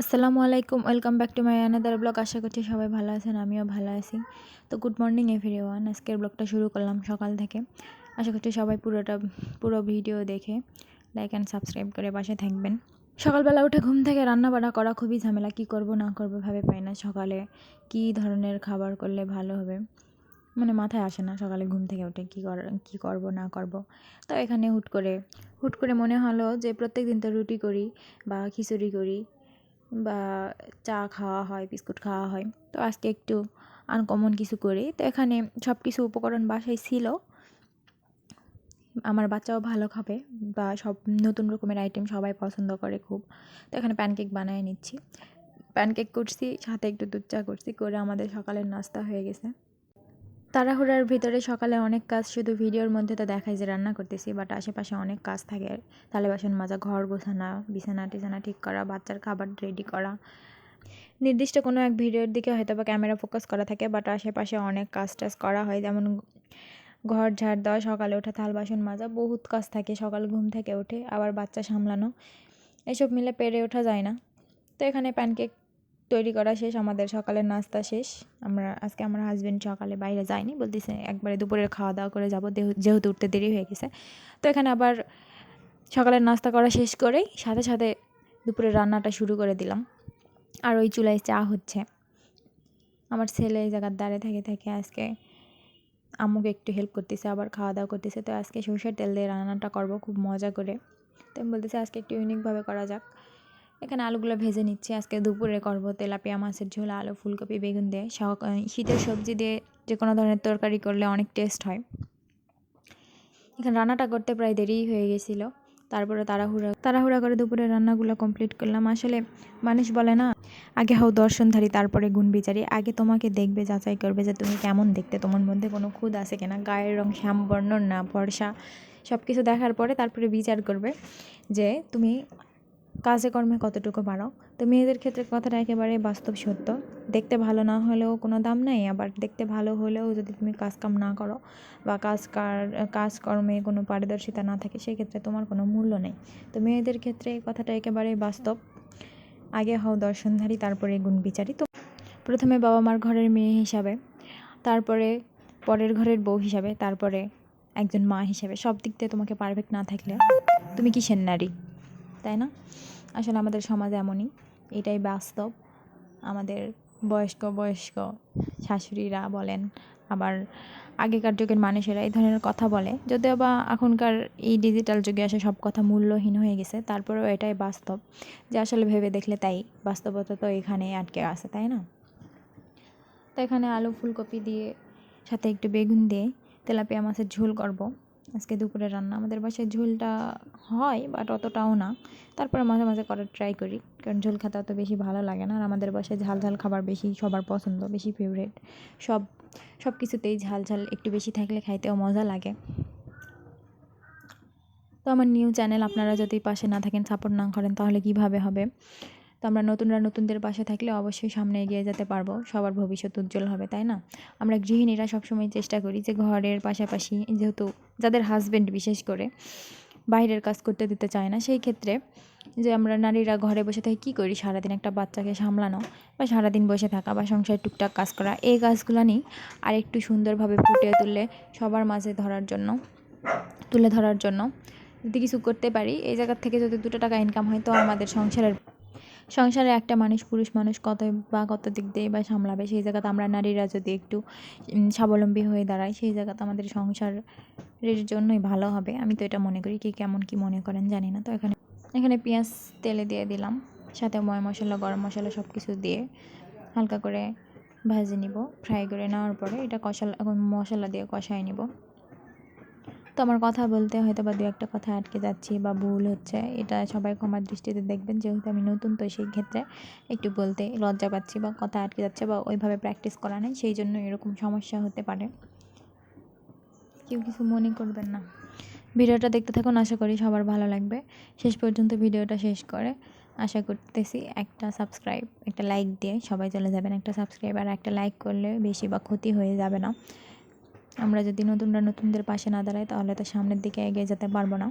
আসসালামু আলাইকুম, welcome back to my another blog আশা করছি সবাই ভালো আছেন, আমিও ভালো আছি। তো গুড মর্নিং এভরি ওয়ান আজকের ব্লগটা শুরু করলাম সকাল থেকে। আশা করছি সবাই পুরোটা, পুরো ভিডিও দেখে লাইক অ্যান্ড সাবস্ক্রাইব করে পাশে থাকবেন। সকালবেলা উঠে ঘুম থেকে রান্না বান্না করা খুবই ঝামেলা। কী করব, না করব ভাবে পাই না সকালে কী ধরনের খাবার করলে ভালো হবে। মানে মাথায় আসে না সকালে ঘুম থেকে উঠে কী কর, কী করব, না করব। তো এখানে হুট করে হুট করে মনে হলো যে প্রত্যেক দিন তো রুটি করি বা খিচুড়ি করি। বা চা খাওয়া হয়, বিস্কুট খাওয়া হয়। তো আজকে একটু আনকমন কিছু করি। তো এখানে সব কিছু উপকরণ বাসায় ছিল। আমার বাচ্চাও ভালো খাবে বা সব নতুন রকমের আইটেম সবাই পছন্দ করে খুব। তো এখানে প্যানকেক বানিয়ে নিচ্ছি। প্যানকেক করছি, সাথে একটু দুধ চা করছি, করে আমাদের সকালের নাস্তা হয়ে গেছে। তাড়াহুড়ার ভিতরে সকালে অনেক কাজ শুধু ভিডিওর মধ্যে তো দেখায় যে রান্না করতেছি বাট আশেপাশে অনেক কাজ থাকে। থালে বাসন মাজা, ঘর গোছানা, বিছানা টিছানা ঠিক করা, বাচ্চার খাবার রেডি করা। নির্দিষ্ট কোনো এক ভিডিওর দিকে হয়তো বা ক্যামেরা ফোকাস করা থাকে বাট আশেপাশে অনেক কাজ টাজ করা হয়। যেমন ঘর ঝাড় দেওয়া, সকালে ওঠা থাল বাসন মাজা, বহুত কাজ থাকে। সকাল ঘুম থেকে উঠে আবার বাচ্চা সামলানো, এসব মিলে পেরে ওঠা যায় না। তো এখানে প্যানকেক তৈরি করা শেষ, আমাদের সকালের নাস্তা শেষ। আমরা, আজকে আমার হাজব্যান্ড সকালে বাইরে যায়নি, বলতেছে একবারে দুপুরের খাওয়া দাওয়া করে যাব যেহেতু উঠতে দেরি হয়ে গেছে। তো এখানে আবার সকালের নাস্তা করা শেষ করেই সাথে সাথে দুপুরের রান্নাটা শুরু করে দিলাম। আর ওই চুলায় চা হচ্ছে। আমার ছেলে এই জায়গার দাঁড়িয়ে থেকে থেকে আজকে আম্মুকে একটু হেল্প করতেছে, আবার খাওয়া দাওয়া করতেছে। তো আজকে সরষের তেল দিয়ে রান্নাটা করব, খুব মজা করে। তো আমি বলতেছি আজকে একটু ইউনিকভাবে করা যাক। এখানে আলুগুলো ভেজে নিচ্ছি। আজকে দুপুরে করব তেলাপিয়া মাছের ঝোল, আলু, ফুলকপি, বেগুন দিয়ে। শীতের সবজি দিয়ে যে কোনো ধরনের তরকারি করলে অনেক টেস্ট হয়। এখানে রান্নাটা করতে প্রায় দেরি হয়ে গেছিল। তারপরে তাড়াহুড়া তাড়াহুড়া করে দুপুরে রান্নাগুলো কমপ্লিট করলাম। আসলে মানুষ বলে না, আগে হও দর্শনধারী তারপরে গুণ বিচারি। আগে তোমাকে দেখবে, যাচাই করবে যে তুমি কেমন দেখতে। তোমার মধ্যে কোনো খুদ আছে কিনা। গায়ের রং শ্যামবর্ণ না, ফর্সা। সব কিছু দেখার পরে তারপরে বিচার করবে যে তুমি কাজে কর্মে কতটুকু পারো? তো মেয়েদের ক্ষেত্রে কথাটা একেবারে বাস্তব সত্য। দেখতে ভালো না হলেও কোনো দাম নেই, আবার দেখতে ভালো হলেও যদি তুমি কাজকাম না করো বা কাজ কার কাজকর্মে কোনো পারদর্শিতা না থাকে সেই ক্ষেত্রে তোমার কোনো মূল্য নেই। তো মেয়েদের ক্ষেত্রে কথাটা একেবারেই বাস্তব। আগে হও দর্শনধারী, তারপরে গুণ বিচারি। তো প্রথমে বাবা মার ঘরের মেয়ে হিসাবে, তারপরে পরের ঘরের বউ হিসাবে, তারপরে একজন মা হিসেবে। সব দিক দিয়ে তোমাকে পারফেক্ট না থাকলে তুমি কিসের নারী? তাই না? আসলে আমাদের সমাজ এমনই। এটাই বাস্তব। আমাদের বয়স্ক বয়স্ক শাশুড়িরা বলেন, আবার আগেকার যুগের মানুষেরা এই ধরনের কথা বলে। যদিও বা এখনকার এই ডিজিটাল যুগে আসে সব কথা মূল্যহীন হয়ে গেছে, তারপরেও এটাই বাস্তব যে আসলে ভেবে দেখলে তাই, বাস্তবতা তো এখানে আটকে আছে, তাই না? তো এখানে আলু ফুলকপি দিয়ে সাথে একটু বেগুন দিয়ে তেলাপিয়া মাছের ঝোল করব। আজকে দুপুরে রান্না। আমাদের বাসায় ঝোলটা হয় বাট অতটাও না। তারপরে মাঝে মাঝে করার ট্রাই করি, কারণ ঝোল খেতে অত বেশি ভালো লাগে না। আর আমাদের বাসায় ঝাল ঝাল খাবার বেশি, সবার পছন্দ, বেশি ফেভারেট সব সব কিছুতেই ঝাল ঝাল একটু বেশি থাকলে খাইতেও মজা লাগে। তো আমার নিউ চ্যানেল আপনারা যদি পাশে না থাকেন সাপোর্ট না করেন, তাহলে কীভাবে হবে? তো আমরা নতুনরা নতুনদের পাশে থাকলে অবশ্যই সামনে এগিয়ে যেতে পারব। সবার ভবিষ্যৎ উজ্জ্বল হবে, তাই না? আমরা গৃহিণীরা সবসময় চেষ্টা করি যে ঘরের পাশাপাশি, যেহেতু যাদের হাজব্যান্ড বিশেষ করে বাইরের কাজ করতে দিতে চায় না, সেই ক্ষেত্রে যে আমরা নারীরা ঘরে বসে থেকে কী করি? সারাদিন একটা বাচ্চাকে সামলানো বা সারাদিন বসে থাকা বা সংসারে টুকটাক কাজ করা, এই কাজগুলো নিই আর একটু সুন্দরভাবে ফুটিয়ে তুললে সবার মাঝে ধরার জন্য, তুলে ধরার জন্য যদি কিছু করতে পারি, এই জায়গার থেকে যদি দুটো টাকা ইনকাম হয়, তো আমাদের সংসারের, সংসারে একটা মানুষ পুরুষ মানুষ কত বা কত দিক দিয়ে বা সামলাবে, সেই জায়গাতে আমরা নারীরা যদি একটু স্বাবলম্বী হয়ে দাঁড়াই, সেই জায়গাতে আমাদের সংসারের জন্যই ভালো হবে। আমি তো এটা মনে করি কি কেমন কি মনে করেন জানি না। তো এখানে এখানে পেঁয়াজ তেলে দিয়ে দিলাম। সাথে ময় মশলা, গরম মশলা সব কিছু দিয়ে হালকা করে ভাজে নিব। ফ্রাই করে নেওয়ার পরে এটা কষা এখন মশলা দিয়ে কষাই নিব। তো আমার কথা বলতে হয়তো বা দু একটা কথা আটকে যাচ্ছি বা ভুল হচ্ছে, এটা সবাই ক্ষমার দৃষ্টিতে দেখবেন। যেহেতু আমি নতুন, তো সেই ক্ষেত্রে একটু বলতে লজ্জা পাচ্ছি বা কথা আটকে যাচ্ছে বা ওইভাবে প্র্যাকটিস করা নেই, সেই জন্য এরকম সমস্যা হতে পারে। কেউ কিছু মনে করবেন না। ভিডিওটা দেখতে থাকুন, আশা করি সবার ভালো লাগবে। শেষ পর্যন্ত ভিডিওটা শেষ করে আশা করতেছি একটা সাবস্ক্রাইব একটা লাইক দিয়ে সবাই চলে যাবেন একটা সাবস্ক্রাইব আর একটা লাইক করলে বেশি বা ক্ষতি হয়ে যাবে না। আমরা যদি নতুনরা নতুনদের পাশে না দাঁড়াই, তাহলে তো সামনের দিকে এগিয়ে যেতে পারব না।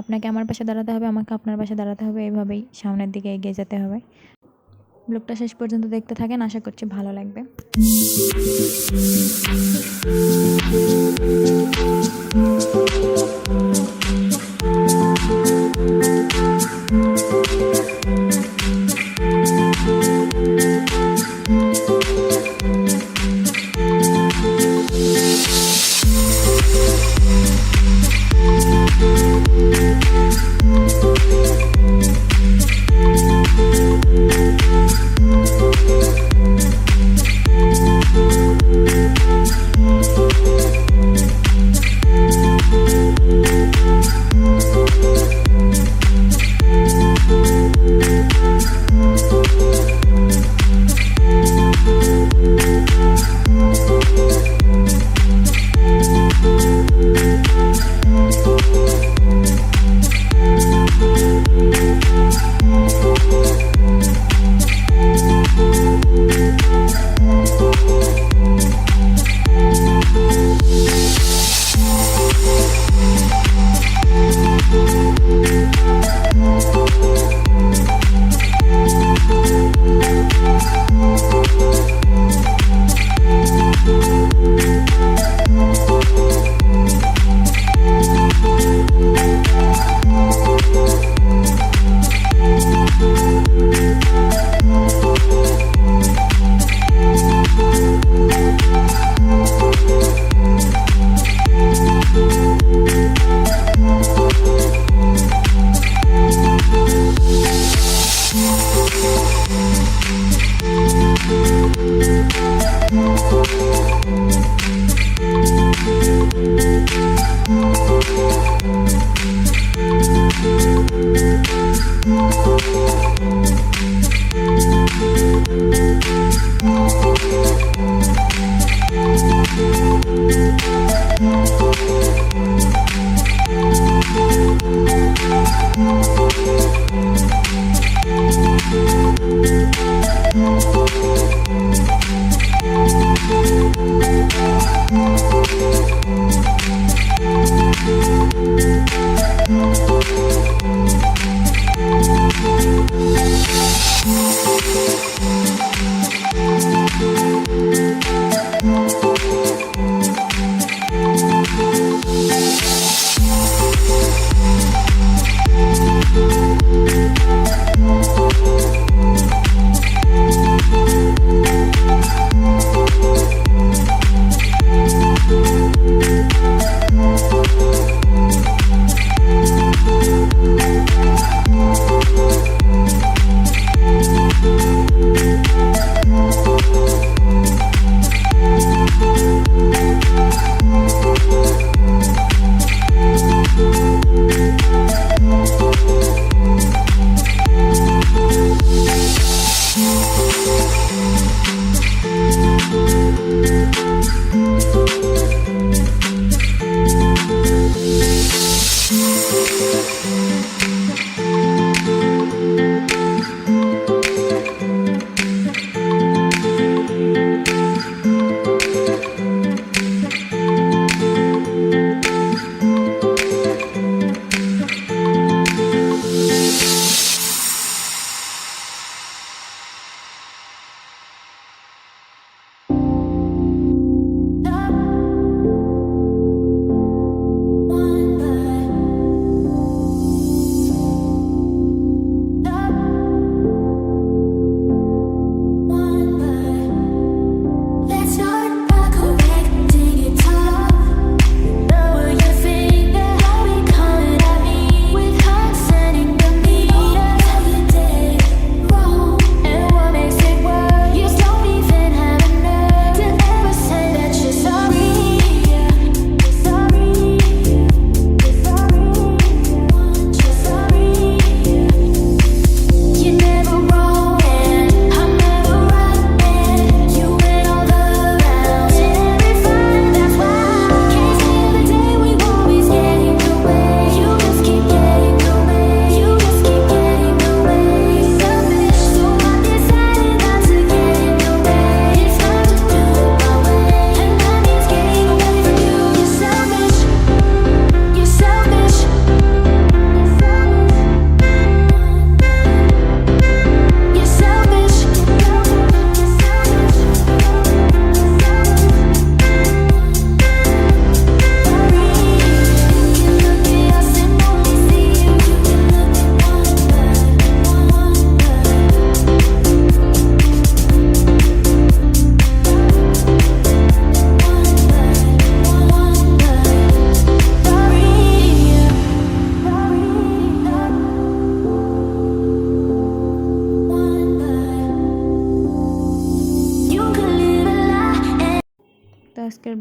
আপনাকে আমার পাশে দাঁড়াতে হবে, আমাকে আপনার পাশে দাঁড়াতে হবে এইভাবেই সামনের দিকে এগিয়ে যেতে হবে। ব্লগটা শেষ পর্যন্ত দেখতে থাকেন আশা করছি ভালো লাগবে Thank you.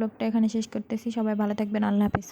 ব্লগটা এখানে শেষ করতেছি। সবাই ভালো থাকবেন। আল্লাহ হাফিজ।